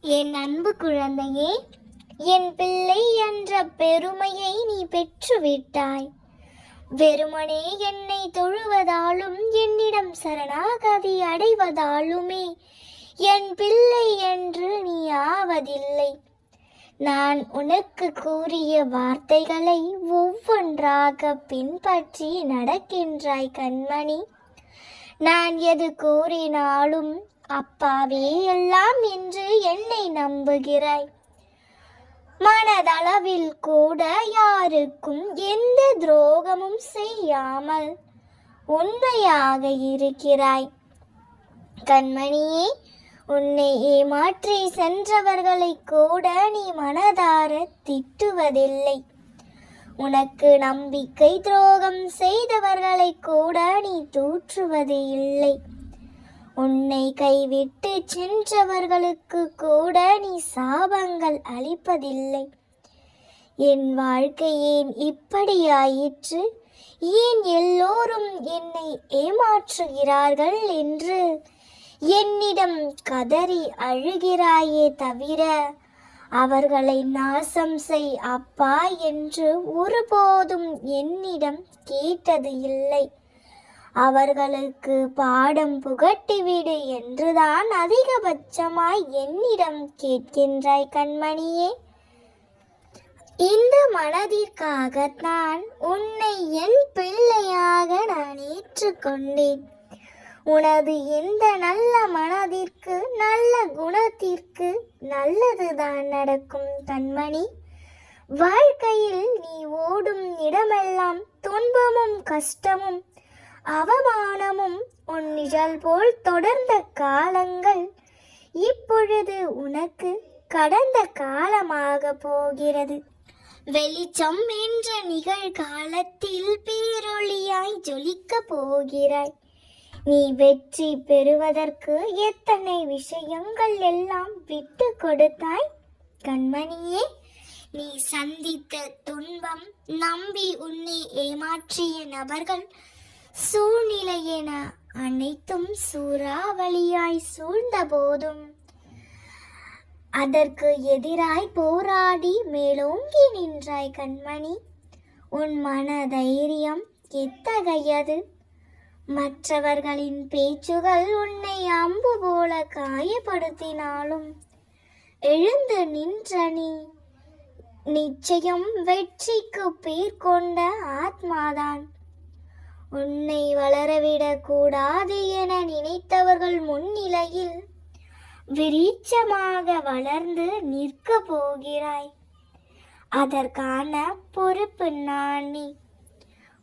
என் அன்பு குழந்தையே என் பிள்ளை என்ற பெருமையை நீ பெற்றுவிட்டாய். வெறுமனே என்னை தொழுவதாலும் என்னிடம் சரணாகதி அடைவதாலுமே என் பிள்ளை என்று நீ ஆவதில்லை. நான் உனக்கு கூறிய வார்த்தைகளை ஒவ்வொன்றாக பின்பற்றி நடக்கின்றாய் கண்மணி. நான் எது கூறினாலும் அப்பாவே எல்லாம் என்று என்னை நம்புகிறாய். மனதளவில் கூட யாருக்கும் எந்த துரோகமும் செய்யாமல் உண்மையாக இருக்கிறாய். கண்மணியே உன்னை ஏமாற்றி சென்றவர்களை கூட நீ மனதார திட்டுவதில்லை. உனக்கு நம்பிக்கை துரோகம் செய்தவர்களை கூட நீ தூற்றுவது இல்லை உன்னை கைவிட்டு சென்றவர்களுக்கு கூட நீ சாபங்கள் அளிப்பதில்லை. என் வாழ்க்கை ஏன் இப்படி ஆயிற்று ஏன் எல்லோரும் என்னை ஏமாற்றுகிறார்கள் என்று? என்னிடம் கதறி அழுகிறாயே தவிர அவர்களை நாசம் செய் அப்பா என்று ஒருபோதும் என்னிடம் கேட்டது இல்லை. அவர்களுக்கு பாடம் புகட்டிவிடு என்றுதான் அதிகபட்சமாய் என்னிடம் கேட்கின்றாய் கண்மணியே. இந்த மனதிற்காகத்தான் உன்னை என் பிள்ளையாக நான் ஏற்றுக்கொண்டேன். உனது இந்த நல்ல மனதிற்கு நல்ல குணத்திற்கு நல்லதுதான் நடக்கும் கண்மணி. வாழ்க்கையில் நீ ஓடும் இடமெல்லாம் துன்பமும் கஷ்டமும் அவமானமும் உன் நிழல் போல் தொடர்ந்த காலங்கள் இப்பொழுது உனக்கு கடந்த காலமாக போகிறது. வெளிச்சம் என்ற நிகழ்காலத்தில் பேரொளியாய் ஜொலிக்க போகிறாய். நீ வெற்றி பெறுவதற்கு எத்தனை விஷயங்கள் எல்லாம் விட்டு கொடுத்தாய்? கண்மணியே நீ சந்தித்த துன்பம் நம்பி உன்னை ஏமாற்றிய நபர்கள் சூழ்நிலை என அனைத்தும் சூறாவளியாய் சூழ்ந்த போதும் அதற்கு எதிராய் போராடி மேலோங்கி நின்றாய் கண்மணி. உன் மன தைரியம் எத்தகையது? மற்றவர்களின் பேச்சுகள் உன்னை அம்பு போல காயப்படுத்தினாலும் எழுந்து நின்ற நீ நிச்சயம் வெற்றிக்கு பேர் கொண்ட ஆத்மாதான். உன்னை வளரவிடக் கூடாது என நினைத்தவர்கள் முன்னிலையில் விரீச்சமாக வளர்ந்து நிற்க போகிறாய். அதற்கான பொறுப்பு நான் நீ.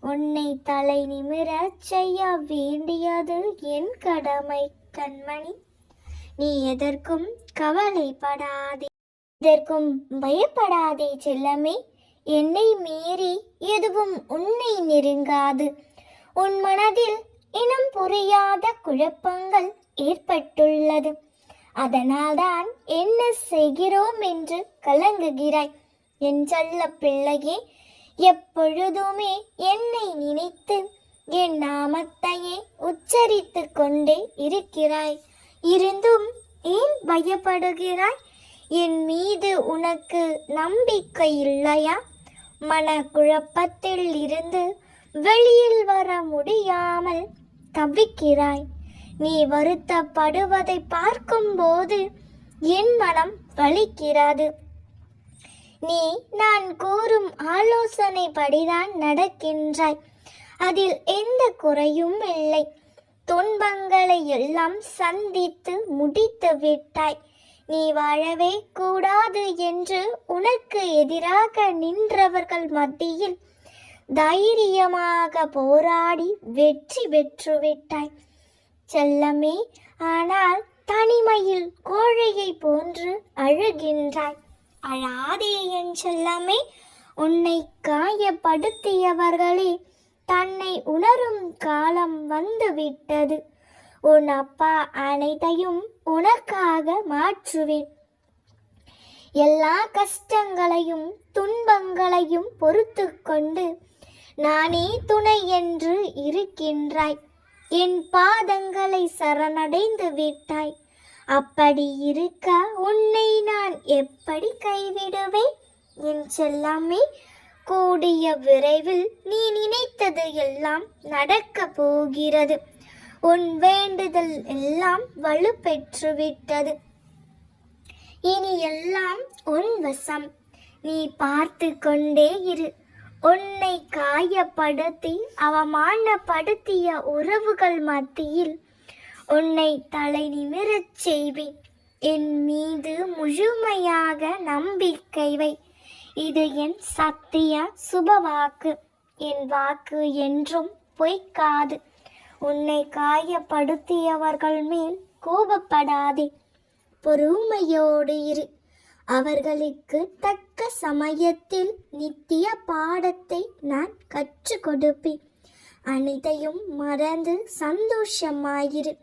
உன்னை தலை நிமிரச் செய்ய வேண்டியது என் கடமை கண்மணி. நீ எதற்கும் கவலைப்படாதே. எதற்கும் பயப்படாதே செல்லமே. என்னை மீறி எதுவும் உன்னை நெருங்காது. உன் மனதில் இனம் புரியாத குழப்பங்கள் ஏற்பட்டுள்ளது. அதனால்தான் என்ன செய்கிறோம் என்று கலங்குகிறாய். என் சொல்ல பிள்ளையே எப்பொழுதுமே என்னை நினைத்து என் நாமத்தையே உச்சரித்து கொண்டே இருக்கிறாய். இருந்தும் ஏன் பயப்படுகிறாய்? என் மீது உனக்கு நம்பிக்கை இல்லையா? மன குழப்பத்தில் இருந்து வெளியில் வர முடியாமல் தவிக்கிறாய். நீ வருத்தப்படுவதை பார்க்கும்போது என் மனம் வலிக்கிறது. நீ நான் கூறும் ஆலோசனைப்படிதான் நடக்கின்றாய். அதில் எந்த குறையும் இல்லை. துன்பங்களை எல்லாம் சந்தித்து முடித்து விட்டாய். நீ வாழவே கூடாது என்று உனக்கு எதிராக நின்றவர்கள் மத்தியில் தைரியமாக போராடி வெற்றி பெற்றுவிட்டாய் செல்லமே ஆனால் தனிமையில் கோழையை போன்று அழுகின்றாய். அழாதே என் செல்லமே உன்னை காயப்படுத்தியவர்களே தன்னை உணரும் காலம் வந்துவிட்டது. உன் அப்பா அனைத்தையும் உனக்காக மாற்றுவேன். எல்லா கஷ்டங்களையும் துன்பங்களையும் பொறுத்து கொண்டு நானே துணை என்று இருக்கின்றாய். என் பாதங்களை சரணடைந்து விட்டாய். அப்படி இருக்க உன்னை நான் எப்படி கைவிடுவேன்? என் செல்லாமே கூடிய விரைவில் நீ நினைத்தது எல்லாம் நடக்க போகிறது. உன் வேண்டுதல் எல்லாம் வலுப்பெற்று விட்டது. இனி எல்லாம் உன் வசம். நீ பார்த்து கொண்டே இரு. உன்னை காயப்படுத்தி அவமானப்படுத்திய உறவுகள் மத்தியில் உன்னை தலை நிமிரச் செய்வேன். என் மீது முழுமையாக நம்பிக்கை வை. இது என் சத்திய சுபவாக்கு. என் வாக்கு என்றும் பொய்க்காது. உன்னை காயப்படுத்தியவர்கள் மேல் கோபப்படாதே. பொறுமையோடு இரு. அவர்களுக்கு தக்க சமயத்தில் நித்திய பாடத்தை நான் கற்றுக் கொடுப்பேன் அனைத்தையும் மறந்து சந்தோஷமாயிரு.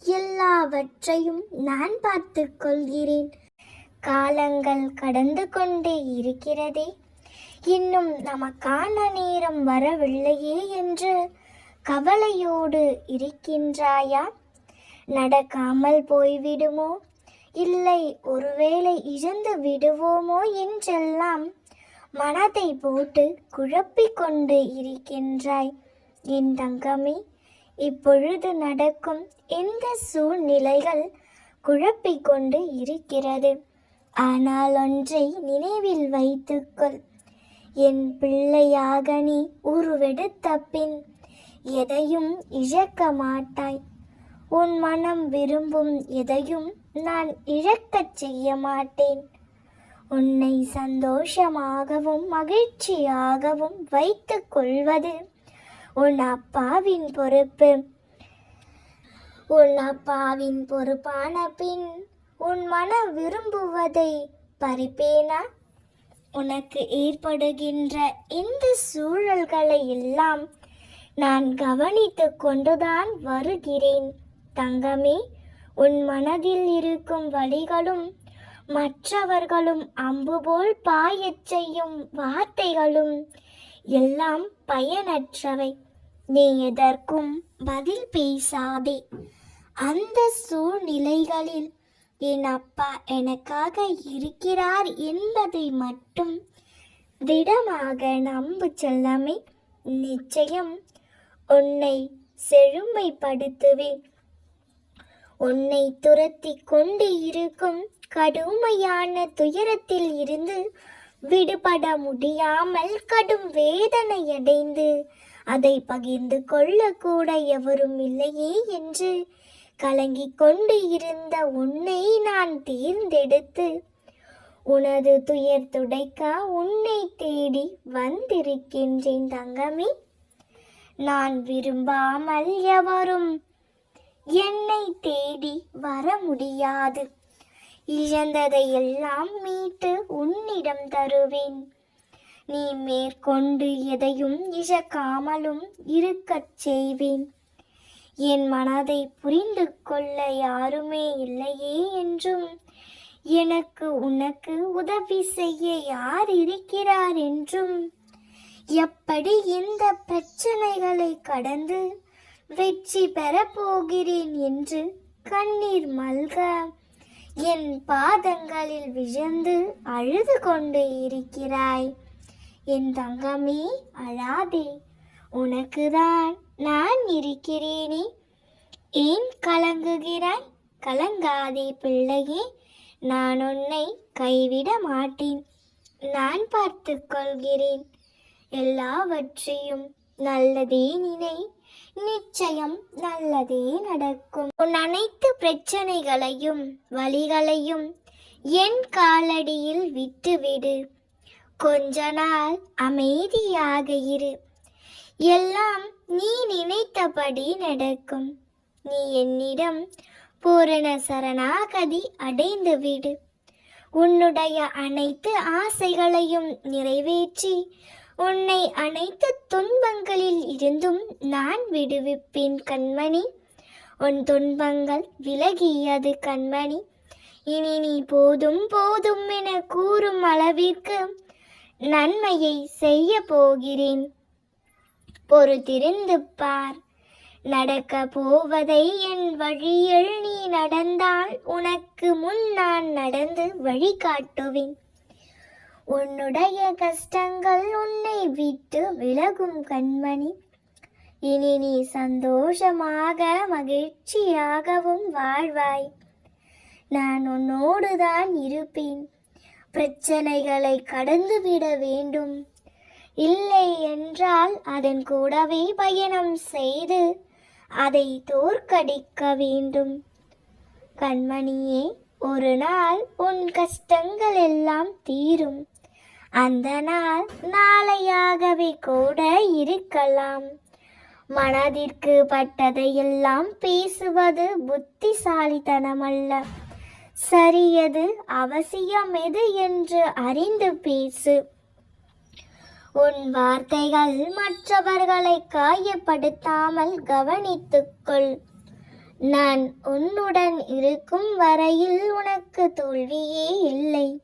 எல்லாவற்றையும் நான் பார்த்து கொள்கிறேன். காலங்கள் கடந்து கொண்டே இருக்கிறதே. இன்னும் நமக்கான நேரம் வரவில்லையே என்று கவலையோடு இருக்கின்றாயா? நடக்காமல் போய்விடுமோ? இல்லை ஒருவேளை இழந்து விடுவோமோ என்றெல்லாம் மனதை போட்டு குழப்பிக் கொண்டு இருக்கின்றாய். என் தங்கமே இப்பொழுது நடக்கும் எந்த சூழ்நிலைகள் குழப்பிக் கொண்டு இருக்கிறது? ஆனால் ஒன்றை நினைவில் வைத்துக்கொள். என் பிள்ளையாக நீ உருவெடுத்த பின் எதையும் இழக்க மாட்டாய். உன் மனம் விரும்பும் எதையும் நான் இழக்கச் செய்ய மாட்டேன் உன்னை சந்தோஷமாகவும் மகிழ்ச்சியாகவும் வைத்துக் கொள்வது உன் அப்பாவின் பொறுப்பு. உன் அப்பாவின் பொறுப்பான பின் உன் மனம் விரும்புவதை பறிப்பேனா? உனக்கு ஏற்படுகின்ற இந்த சூழல்களை எல்லாம் நான் கவனித்து கொண்டுதான் வருகிறேன். தங்கமே உன் மனதில் இருக்கும் வழிகளும் மற்றவர்களும் அம்பு போல் பாயச் செய்யும் வார்த்தைகளும் எல்லாம் பயனற்றவை. நீ எதற்கும் பதில் பேசாதே. அந்த சூழ்நிலைகளில் என் அப்பா எனக்காக இருக்கிறார் என்பதை மட்டும் திடமாக நம்பு செல்லமே. நிச்சயம் உன்னை செழுமைப்படுத்துவேன். உன்னை துரத்தி கொண்டு இருக்கும் கடுமையான துயரத்தில் இருந்து விடுபட முடியாமல் கடும் வேதனை அடைந்து அதை பகிர்ந்து கொள்ள கூட எவரும் இல்லையே என்று கலங்கிக் கொண்டு இருந்த உன்னை நான் தேர்ந்தெடுத்து உனது துயர் துடைக்க உன்னை தேடி வந்திருக்கின்றேன் தங்கமே. நான் விரும்பாமல் எவரும் என்னை தேடி வர முடியாது. இழந்ததை எல்லாம் மீட்டு உன்னிடம் தருவேன். நீ மேற்கொண்டு எதையும் இழக்காமலும் இருக்கச் செய்வேன். என் மனதை புரிந்து கொள்ள யாருமே இல்லையே என்றும் எனக்கு உனக்கு உதவி செய்ய யார் இருக்கிறார் என்றும் எப்படி இந்த பிரச்சனைகளை கடந்து வெற்றி பெறப் போகிறேன் என்று கண்ணீர் மல்க. என் பாதங்களில் விழுந்து அழுது கொண்டு இருக்கிறாய். என் தங்கமே அழாதே. உனக்குதான் நான் இருக்கிறேனே. ஏன் கலங்குகிறாய்? கலங்காதே பிள்ளையே. நான் உன்னை கைவிட மாட்டேன். நான் பார்த்து கொள்கிறேன். எல்லாவற்றையும் நல்லதே நினை நிச்சயம் நல்லதே நடக்கும். உன் அனைத்து பிரச்சனைகளையும் வழிகளையும் என் காலடியில் விட்டுவிடு. கொஞ்ச நாள் அமைதியாக இரு. எல்லாம் நீ நினைத்தபடி நடக்கும். நீ என்னிடம் பூரண சரணாகதி அடைந்து விடு. உன்னுடைய அனைத்து ஆசைகளையும் நிறைவேற்றி உன்னை அனைத்து துன்பங்களில் இருந்தும் நான் விடுவிப்பேன் கண்மணி. உன் துன்பங்கள் விலகியது கண்மணி. இனி நீ போதும் போதும் என கூறும் அளவிற்கு நன்மையை செய்ய போகிறேன். பொறுத்திருந்து பார். நடக்க போவதை என் வழியில் நீ நடந்தால் உனக்கு முன் நான் நடந்து வழிகாட்டுவேன். உன்னுடைய கஷ்டங்கள் உன்னை விட்டு விலகும் கண்மணி. இனி நீ சந்தோஷமாக மகிழ்ச்சியாகவும் வாழ்வாய். நான் உன்னோடுதான் இருப்பேன். பிரச்சனைகளை கடந்துவிட வேண்டும். இல்லை என்றால் அதன் கூடவே பயணம் செய்து அதை தோற்கடிக்க வேண்டும். கண்மணியே ஒரு நாள் உன் கஷ்டங்கள் எல்லாம் தீரும். அந்த நாள் நாளையாகவே கூட இருக்கலாம். மனதிற்கு பட்டதையெல்லாம் பேசுவது புத்திசாலித்தனமல்ல. சரியது அவசியம் எது என்று அறிந்து பேசு. உன் வார்த்தைகள் மற்றவர்களை காயப்படுத்தாமல் கவனித்துக்கொள். நான் உன்னுடன் இருக்கும் வரையில் உனக்கு தோல்வியே இல்லை.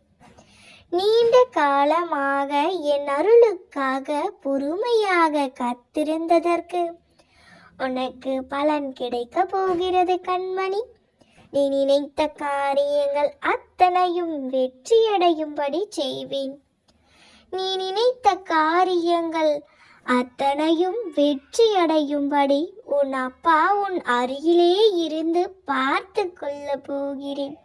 நீண்ட காலமாக என் அருளுக்காக பொறுமையாக காத்திருந்ததற்கு உனக்கு பலன் கிடைக்க போகிறது கண்மணி. நீ நினைத்த காரியங்கள் அத்தனையும் வெற்றியடையும்படி செய்வேன். நீ நினைத்த காரியங்கள் அத்தனையும் வெற்றியடையும்படி உன் அப்பா உன் அருகிலே இருந்து பார்த்து கொள்ள போகிறேன்.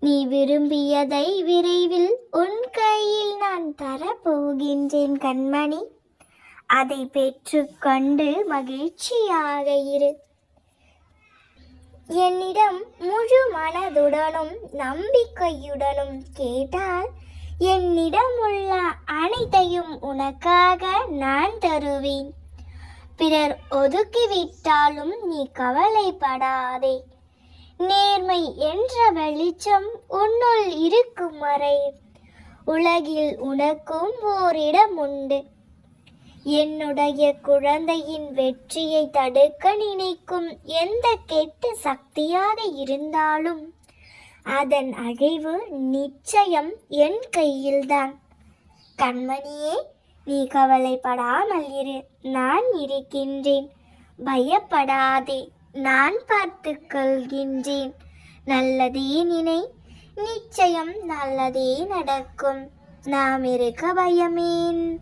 நீ விரும்பியதை விரைவில் உன் கையில் நான் தரப்போகின்றேன் கண்மணி. அதை பெற்றுக்கொண்டு மகிழ்ச்சியாக இரு. என்னிடம் முழு மனதுடனும் நம்பிக்கையுடனும் கேட்டால் என்னிடம் உள்ள அனைத்தையும் உனக்காக நான் தருவேன். பிறர் ஒதுக்கிவிட்டாலும் நீ கவலைப்படாதே. நேர்மை என்ற வெளிச்சம் உன்னுள் இருக்கும் வரை உலகில் உனக்கும் ஓரிடம் உண்டு என்னுடைய குழந்தையின் வெற்றியை தடுக்க நினைக்கும் எந்த கெட்ட சக்தியாக இருந்தாலும் அதன் அழிவு நிச்சயம் என் கையில்தான். கண்மணியே நீ கவலைப்படாமல் இரு. நான் இருக்கின்றேன். பயப்படாதே. நான் பார்த்துக் கொள்கின்றேன் நல்லதே நினை நிச்சயம் நல்லதே நடக்கும். நாம் இருக்க பயமேன்.